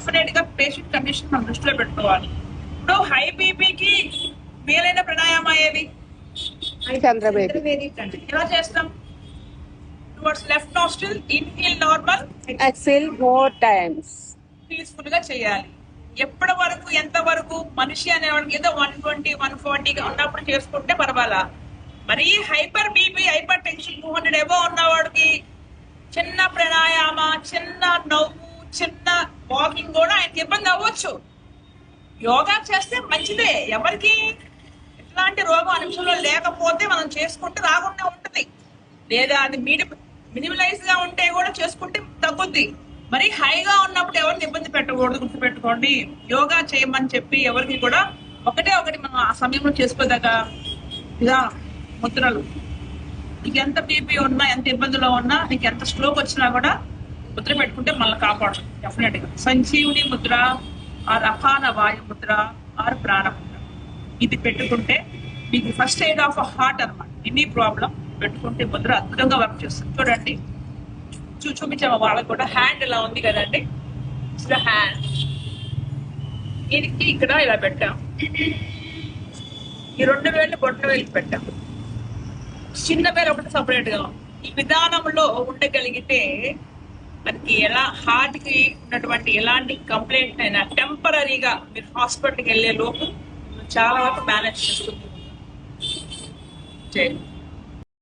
డెఫినెట్గా patient condition మనం దృష్టిలో పెట్టుకోవాలి. ఇప్పుడు హై బీపీకి మేలైన ప్రాణాయామం ఏది ఎలా చేస్తాం? Towards left nostril inhale normal exhale more times పీస్ఫుల్గా చేయాలి. ఎప్పటి వరకు ఎంత వరకు మనిషి అనేవాడికి ఏదో వన్ ట్వంటీ వన్ ఫార్టీగా ఉన్నప్పుడు చేసుకుంటే పర్వాలా? మరి hyper BP hyper tension two hundred above ఉన్నవాడికి చిన్న ప్రాణాయామ చిన్న వాకింగ్ కూడా ఆయనకి ఇబ్బంది అవ్వచ్చు. యోగా చేస్తే మంచిదే. ఎవరికి ఎట్లాంటి రోగం ఆ లేకపోతే మనం చేసుకుంటే రాకుండా ఉంటుంది. లేదా అది మీడి మినిమలైజ్గా ఉంటే కూడా చేసుకుంటే తగ్గుద్ది. మరి హైగా ఉన్నప్పుడు ఎవరిని ఇబ్బంది పెట్టకూడదు గుర్తుపెట్టుకోండి. యోగా చేయమని చెప్పి ఎవరికి కూడా ఒకటే ఒకటి మనం ఆ సమయంలో చేసుకోదగ్గ ఇలా ముద్రలు. నీకు ఎంత బీపీ ఉన్నా ఎంత ఇబ్బందిలో ఉన్నా నీకు ఎంత స్ట్రోక్ వచ్చినా కూడా ముద్ర పెట్టుకుంటే మనల్ని కాపాడు డెఫినెట్గా సంజీవుని ముద్ర ఆర్ అపాన వాయు ముద్ర ఆర్ ప్రాణ ముద్ర. ఇది పెట్టుకుంటే మీకు ఫస్ట్ ఎయిడ్ ఆఫ్ హార్ట్ అనమాట ఎనీ ప్రాబ్లం పెట్టుకుంటే ముద్ర అద్భుతంగా వర్క్ చేస్తుంది. చూడండి. చూ చూపించాము వాళ్ళకు కూడా? హ్యాండ్ ఇలా ఉంది కదండి. హ్యాండ్ దీనికి ఇక్కడ ఇలా పెట్టాం. ఈ రెండు వేలు బొట్ట వేలు పెట్టాం. చిన్న వేలు ఒకటి సపరేట్గా ఈ విధానంలో ఉండగలిగితే మనకి ఎలా హార్ట్కి ఉన్నటువంటి ఎలాంటి కంప్లైంట్ అయినా టెంపరీగా మీరు హాస్పిటల్కి వెళ్ళే లోపు చాలా వరకు మేనేజ్ చేస్తుంది. చేయండి